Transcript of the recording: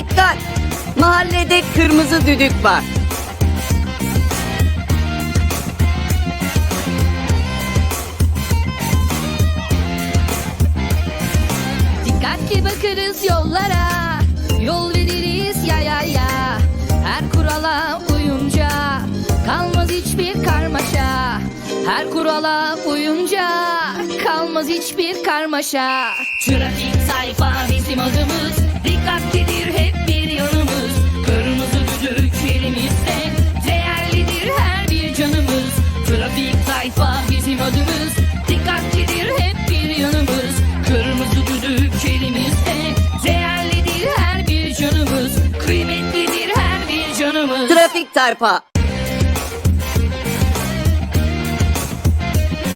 Dikkat! Mahallede kırmızı düdük var. Dikkatli bakarız yollara. Yol veririz ya ya ya. Her kurala uyunca Kalmaz hiçbir karmaşa. Her kurala uyunca Kalmaz hiçbir karmaşa. Trafik sayfa bizim adımız. Dikkatlidir Trafik tarpa.